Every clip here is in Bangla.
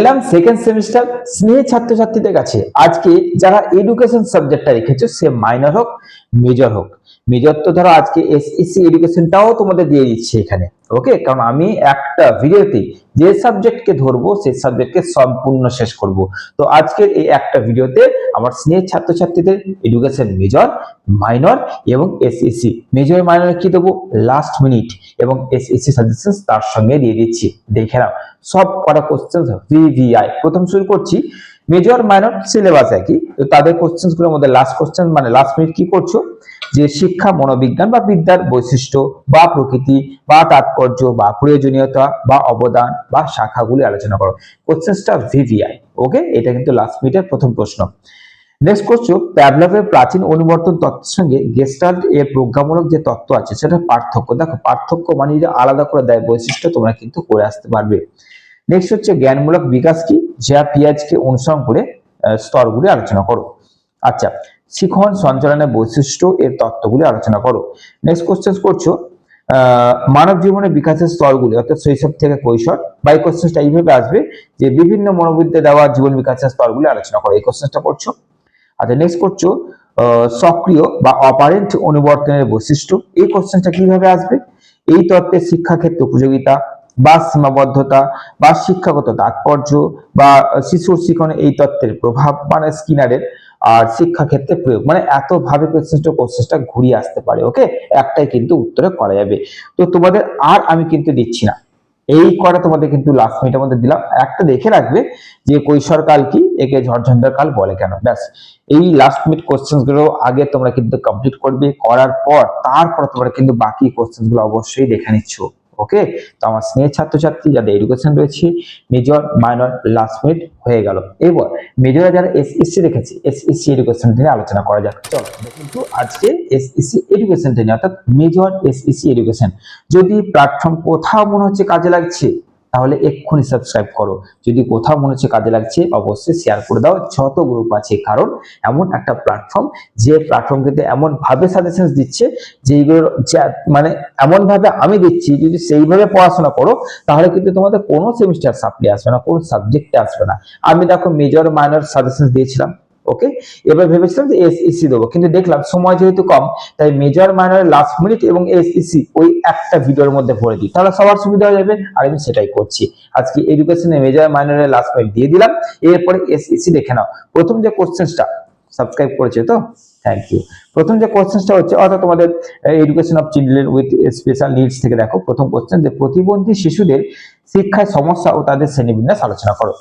এলাম সেকেন্ড সেমিস্টার স্নেহ ছাত্রছাত্রীদের কাছে। আজকে যারা এডুকেশন সাবজেক্টটা রেখেছো, সে মাইনর হোক মেজর হোক। মেজর তো ধরো আজকে এসএসসি এডুকেশনটাও তোমাদের দিয়ে দিচ্ছে এখানে ওকে কারণ আমি একটা ভিডিওতে যে সাবজেক্টকে ধরবো সেই সাবজেক্টকে সম্পূর্ণ শেষ করব। তো আজকের এই একটা ভিডিওতে আমার স্নেহ ছাত্রছাত্রীদের এডুকেশন মেজর মাইনর এবং এসএসসি মেজর মাইনর কি দেবো? লাস্ট মিনিট এবং এসএসসি সাজেশন তার সঙ্গে দিয়ে দিচ্ছি। দেখে নাও। সব কটা কোশ্চেন ভিভিআই প্রথম শুরু করছি। মেজর মাইনর সিলেবাস একই। তো তাদের কোশ্চেনগুলোর মধ্যে লাস্ট কোশ্চেন মানে লাস্ট মিনিট কি করছ? যে শিক্ষা, মনোবিজ্ঞান বা বিদ্যার বৈশিষ্ট্য বা প্রকৃতি বা তাৎপর্য বা প্রয়োজনীয়তা বা অবদান বা শাখাগুলি আলোচনা করো। কোশ্চেনটা ভিভিআই ওকে এটা কিন্তু লাস্ট মিনিটের প্রথম প্রশ্ন। নেক্সট করছ প্যাভলভের প্রাচীন অনুবর্তন তত্ত্বের সঙ্গে গেস্টাল্ট এর প্রজ্ঞামূলক যে তত্ত্ব আছে সেটা পার্থক্য। দেখো, পার্থক্য মানে যদি আলাদা করে দেয় বৈশিষ্ট্য তোমরা কিন্তু করে আসতে পারবে। নেক্সট হচ্ছে জ্ঞানমূলক বিকাশ কি? যা পিয়াজকে অনুসরণ করে স্তরগুলি আলোচনা করো। আচ্ছা শিখন সঞ্চালনের বৈশিষ্ট্য এর তত্ত্বগুলি আলোচনা করো। নেক্সট কোশ্চেন করছ মানব জীবনের বিকাশের স্তরগুলি, অর্থাৎ শৈশব থেকে কৈশোর, বা এই কোশ্চেনটা এইভাবে আসবে যে বিভিন্ন মনোবিদ্যা দেওয়া জীবন বিকাশের স্তরগুলি আলোচনা করো। এই কোশ্চেনটা করছ। আচ্ছা নেক্সট করছ সক্রিয় বা অপারেন্ট অনুবর্তনের বৈশিষ্ট্য। এই কোশ্চেনটা কীভাবে আসবে? এই তত্ত্বের শিক্ষাক্ষেত্রে উপযোগিতা বা সীমাবদ্ধতা বা শিক্ষাগত তাৎপর্য বা শিশুর শিক্ষণে এই তত্ত্বের প্রভাব মানে স্কিনারের, আর শিক্ষাক্ষেত্রে প্রয়োগ মানে এত ভাবে কোশ্চেনটা কোশ্চেনটা ঘুরিয়ে আসতে পারে, ওকে? একটাই কিন্তু উত্তরে করা যাবে। তো তোমাদের আর আমি কিন্তু দিচ্ছি না। এই করা তোমাদের কিন্তু লাস্ট মিনিটের মধ্যে দিলাম। একটা দেখে রাখবে যে কৈশোর কাল কি, একে ঝড়ঝঞ্ঝার কাল বলে কেন? ব্যাস। এই লাস্ট মিনিট কোশ্চেনগুলো আগে তোমরা কিন্তু কমপ্লিট করবে, করার পর তারপর তোমরা কিন্তু বাকি কোশ্চেনগুলো অবশ্যই দেখে নিচ্ছ। ওকে? তো আমার স্নেহ ছাত্রছাত্রী, যাদের এডুকেশন রয়েছে মেজর মাইনর লাস্ট মিনিট হয়ে গেল। এবার মেজরা যারা এসএসসি রেখেছে এসএসসি এডুকেশন নিয়ে আলোচনা করা যাক। চলো কিন্তু আজকে এসএসসি এডুকেশন নিয়ে অর্থাৎ মেজর এসএসসি এডুকেশন যদি প্ল্যাটফর্ম কোথাও মনে হচ্ছে কাজে লাগছে তাহলে এক্ষুনি সাবস্ক্রাইব করো। যদি কোথাও মনে হচ্ছে কাজে লাগছে, অবশ্যই শেয়ার করে দাও। যত গ্রুপ আছে, কারণ এমন একটা প্ল্যাটফর্ম যে প্ল্যাটফর্ম কিন্তু এমন ভাবে সাজেশন দিচ্ছে যেইগুলো মানে এমন ভাবে আমি দিচ্ছি, যদি সেইভাবে পড়াশোনা করো, তাহলে কিন্তু তোমাদের কোনো সেমিস্টার সাপ্লি আসবে না, কোনো সাবজেক্টে আসবে না। আমি দেখো মেজর মাইনর সাজেশন দিয়েছিলাম। ওকে এবার ভেবেছিলাম যে এসইসি দেবো, কিন্তু দেখলাম সময় যেহেতু কম, তাই মেজর মাইনর লাস্ট মিনিট এবং এসইসি ওই একটা ভিডিওর মধ্যে ভরে দিই। তাহলে সবার সুবিধা হয়ে যাবে, আর আমি সেটাই করছি। আজকে এডুকেশনে মেজর মাইনরের লাস্ট মিনিট দিয়ে দিলাম, এরপরে এসইসি দেখে নাও। প্রথম যে কোশ্চেনটা সাবস্ক্রাইব করেছে তো? থ্যাংক ইউ প্রথম যে কোশ্চেনটা হচ্ছে, অর্থাৎ তোমাদের education of children with special needs থেকে দেখো, প্রথম কোশ্চেন যে প্রতিবন্ধী শিশুদের শিক্ষায় সমস্যা ও তাদের শ্রেণীবিন্যাস আলোচনা করো।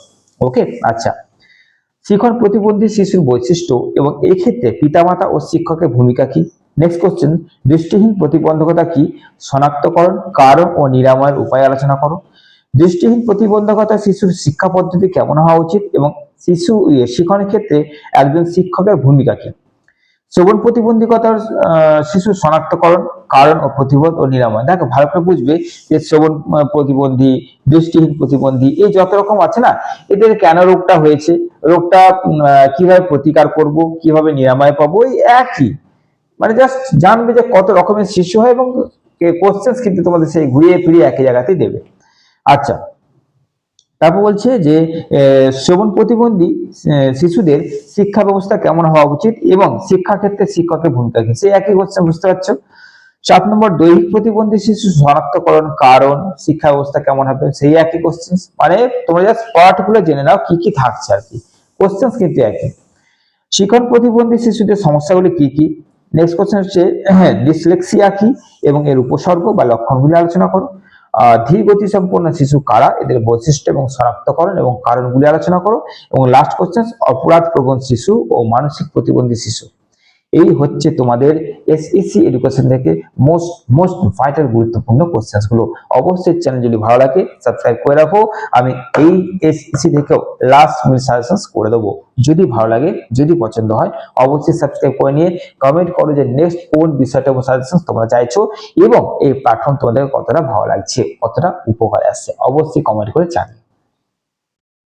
ওকে আচ্ছা। শিখন প্রতিবন্ধী শিশুর বৈশিষ্ট্য এবং এই ক্ষেত্রে পিতামাতা ও শিক্ষকের ভূমিকা কি? নেক্সট কোশ্চেন দৃষ্টিহীন প্রতিবন্ধকতা কি? শনাক্তকরণ, কারণ ও নিরাময়ের উপায় আলোচনা করো। দৃষ্টিহীন প্রতিবন্ধকতা শিশুর শিক্ষা পদ্ধতি কেমন হওয়া উচিত এবং শিশু শিক্ষণের ক্ষেত্রে একজন শিক্ষকের ভূমিকা কি? শ্রবণ প্রতিবন্ধকতার শিশুর শনাক্তকরণ, কারণ ও প্রতিবোধ ও নিরাময়। দেখো ভালো বুঝবে যে শ্রবণ প্রতিবন্ধী, দৃষ্টিহীন প্রতিবন্ধী, এই যত রকম আছে না, এদের কেন রোগটা হয়েছে? রোগটা কীভাবে প্রতিকার করব? কীভাবে নিরাময় পাবো? এই একই। মানে জাস্ট জানবে যে কত রকমের শিশু হয় এবং কোশ্চেন কিন্তু তোমাদের সেই ঘুরিয়ে ফিরিয়ে একই জায়গাতেই দেবে। আচ্ছা তারপর বলছে যে শ্রবণ প্রতিবন্ধী শিশুদের শিক্ষা ব্যবস্থা কেমন হওয়া উচিত এবং শিক্ষাক্ষেত্রে শিক্ষকের ভূমিকা কি? সেই একই কোশ্চেন বুঝতে পারছ? সাত নম্বর, দৈহিক প্রতিবন্ধী শিশু শনাক্তকরণ কারণ, শিক্ষা ব্যবস্থা কেমন হবে? সেই একই কোশ্চেন মানে তোমরা জাস্ট পার্টগুলো জেনে নাও, কি কি থাকছে আর কি। কোশ্চেন কিন্তু একই। শিখন প্রতিবন্ধী শিশুদের সমস্যাগুলি কি কি? নেক্সট কোশ্চেন হচ্ছে হ্যাঁ ডিসলেক্সিয়া কি? এবং এর উপসর্গ বা লক্ষণগুলি আলোচনা করো। ধীর গতি সম্পন্ন শিশু কারা? এদের বৈশিষ্ট্য এবং শনাক্তকরণ এবং কারণগুলি আলোচনা করো। এবং লাস্ট কোশ্চেন অপরাধ প্রবণ শিশু ও মানসিক প্রতিবন্ধী শিশু। এই হচ্ছে তোমাদের এসএসসি এডুকেশন থেকে মোস্ট মোস্ট ভাইটাল গুরুত্বপূর্ণ কোশ্চেনগুলো। অবশ্যই চ্যানেল যদি ভালো লাগে সাবস্ক্রাইব করে রাখো। আমি এই এসএসসি থেকেও লাস্ট মিনিট সাজেশন করে দেবো। যদি ভালো লাগে, যদি পছন্দ হয়, অবশ্যই সাবস্ক্রাইব করে নিয়ে কমেন্ট করো যে নেক্সট কোন বিষয়টা সাজেশন তোমরা চাইছো এবং এই প্ল্যাটফর্ম তোমাদের কতটা ভালো লাগছে, কতটা উপকার আসছে। অবশ্যই কমেন্ট করে জানিও।